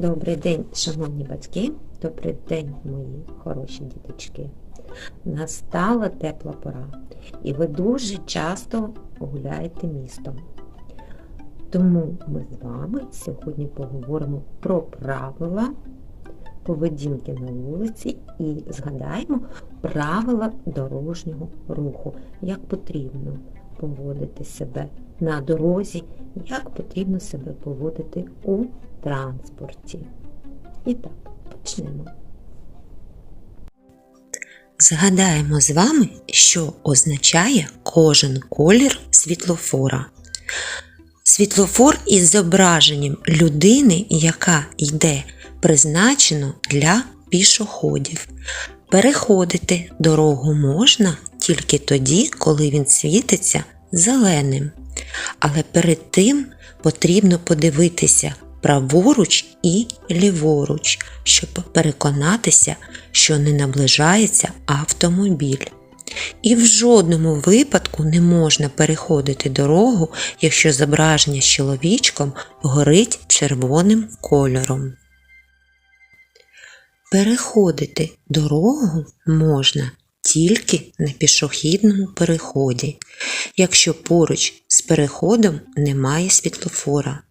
Добрий день, шановні батьки, добрий день, мої хороші діточки. Настала тепла пора, і ви дуже часто гуляєте містом. Тому ми з вами сьогодні поговоримо про правила поведінки на вулиці і згадаємо правила дорожнього руху, як потрібно поводити себе на дорозі, як потрібно себе поводити у транспорті. І так, почнемо. Згадаємо з вами, що означає кожен колір світлофора. Світлофор із зображенням людини, яка йде, призначено для пішоходів. Переходити дорогу можна тільки тоді, коли він світиться зеленим. Але перед тим потрібно подивитися праворуч і ліворуч, щоб переконатися, що не наближається автомобіль. І в жодному випадку не можна переходити дорогу, якщо зображення з чоловічком горить червоним кольором. Переходити дорогу можна тільки на пішохідному переході, якщо поруч з переходом немає світлофора.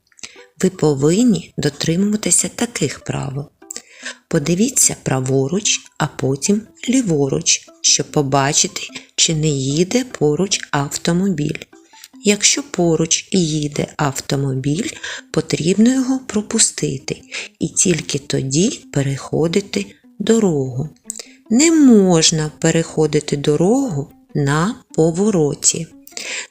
Ви повинні дотримуватися таких правил. Подивіться праворуч, а потім ліворуч, щоб побачити, чи не їде поруч автомобіль. Якщо поруч їде автомобіль, потрібно його пропустити і тільки тоді переходити дорогу. Не можна переходити дорогу на повороті.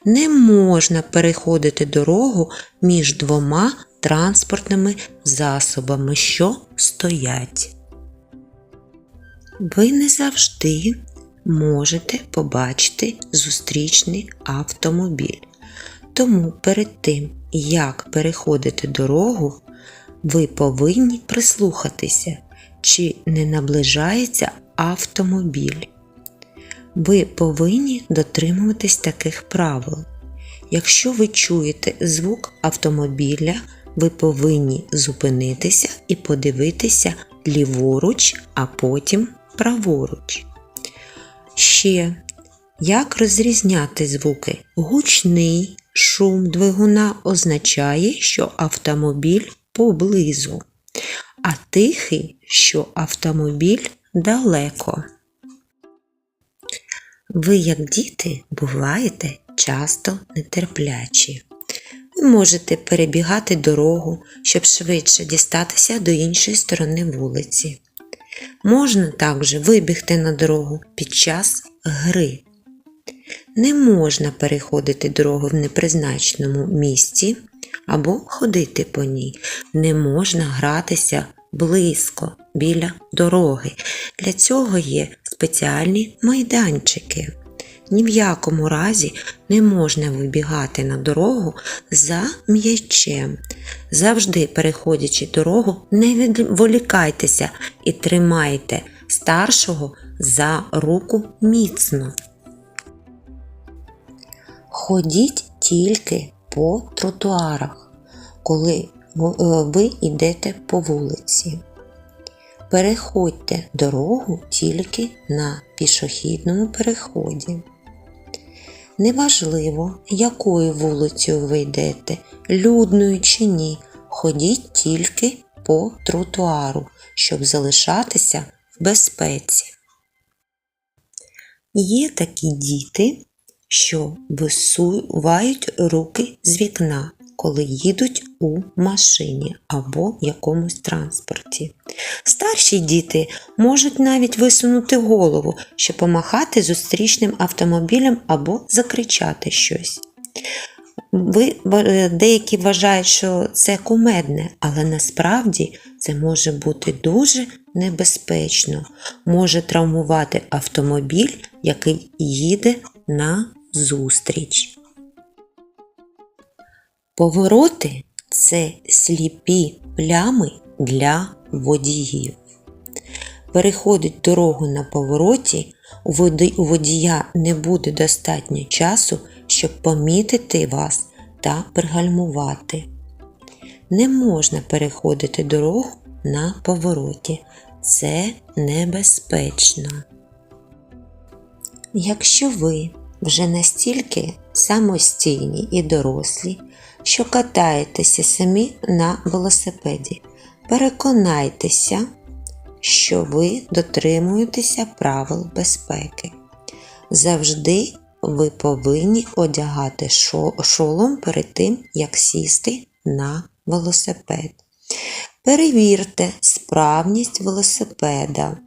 Не можна переходити дорогу між двома транспортними засобами, що стоять. Ви не завжди можете побачити зустрічний автомобіль. Тому перед тим, як переходити дорогу, ви повинні прислухатися, чи не наближається автомобіль. Ви повинні дотримуватись таких правил. Якщо ви чуєте звук автомобіля, ви повинні зупинитися і подивитися ліворуч, а потім праворуч. Ще як розрізняти звуки? Гучний шум двигуна означає, що автомобіль поблизу, а тихий, що автомобіль далеко. Ви, як діти, буваєте часто нетерплячі. Ви можете перебігати дорогу, щоб швидше дістатися до іншої сторони вулиці. Можна також вибігти на дорогу під час гри. Не можна переходити дорогу в непризначеному місці або ходити по ній. Не можна гратися близько біля дороги. Для цього є спеціальні майданчики. Ні в якому разі не можна вибігати на дорогу за м'ячем. Завжди, переходячи дорогу, не відволікайтеся і тримайте старшого за руку міцно. Ходіть тільки по тротуарах, коли ви йдете по вулиці. Переходьте дорогу тільки на пішохідному переході. Неважливо, якою вулицею ви йдете, людною чи ні, ходіть тільки по тротуару, щоб залишатися в безпеці. Є такі діти, що висувають руки з вікна, коли їдуть у машині або якомусь транспорті. Старші діти можуть навіть висунути голову, щоб помахати зустрічним автомобілем або закричати щось. Ви, деякі вважають, що це кумедне, але насправді це може бути дуже небезпечно, може травмувати автомобіль, який їде на зустріч. Повороти це сліпі плями для водіїв. Переходить дорогу на повороті, у водія не буде достатньо часу, щоб помітити вас та пригальмувати. Не можна переходити дорогу на повороті. Це небезпечно. Якщо ви вже настільки самостійні і дорослі, що катаєтеся самі на велосипеді, переконайтеся, що ви дотримуєтеся правил безпеки. Завжди ви повинні одягати шолом перед тим, як сісти на велосипед. Перевірте справність велосипеда.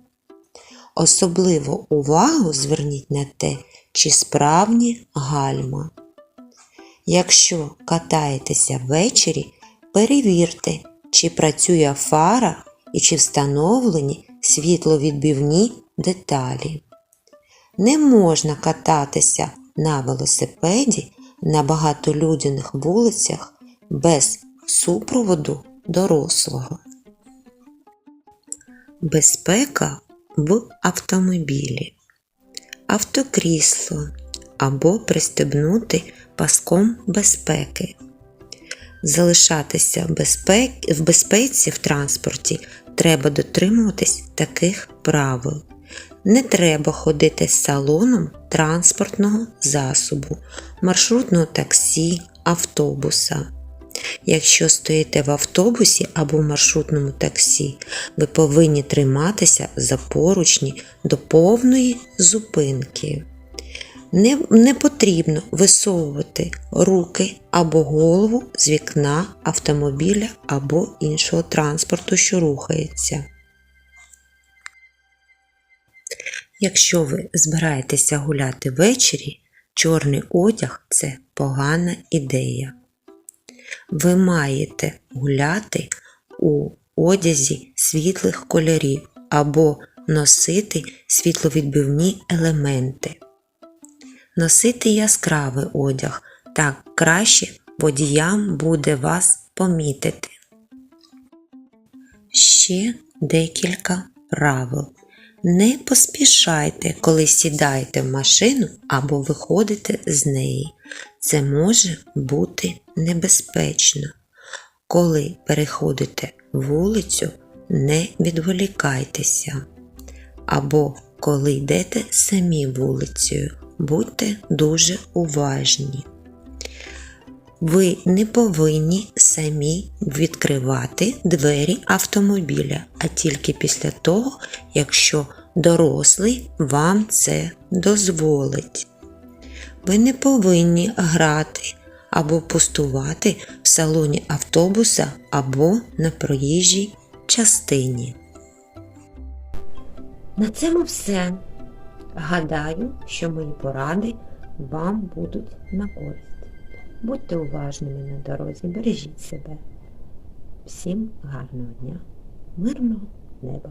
Особливу увагу зверніть на те, чи справні гальма. Якщо катаєтеся ввечері, перевірте, чи працює фара і чи встановлені світловідбивні деталі. Не можна кататися на велосипеді на багатолюдяних вулицях без супроводу дорослого. Безпека в автомобілі. Автокрісло або пристебнути паском безпеки. Залишатися в безпеці в транспорті треба дотримуватись таких правил. Не треба ходити з салоном транспортного засобу, маршрутного таксі, автобуса. Якщо стоїте в автобусі або в маршрутному таксі, ви повинні триматися за поручні до повної зупинки. Не, не потрібно висовувати руки або голову з вікна автомобіля або іншого транспорту, що рухається. Якщо ви збираєтеся гуляти ввечері, чорний одяг це погана ідея. Ви маєте гуляти у одязі світлих кольорів або носити світловідбивні елементи. Носити яскравий одяг, так краще водіям буде вас помітити. Ще декілька правил. Не поспішайте, коли сідаєте в машину або виходите з неї. Це може бути небезпечно. Коли переходите вулицю, не відволікайтеся. Або коли йдете самі вулицею, будьте дуже уважні. Ви не повинні самі відкривати двері автомобіля, а тільки після того, якщо дорослий вам це дозволить. Ви не повинні грати або пустувати в салоні автобуса або на проїжджій частині. На цьому все. Гадаю, що мої поради вам будуть на користь. Будьте уважними на дорозі, бережіть себе. Всім гарного дня, мирного неба!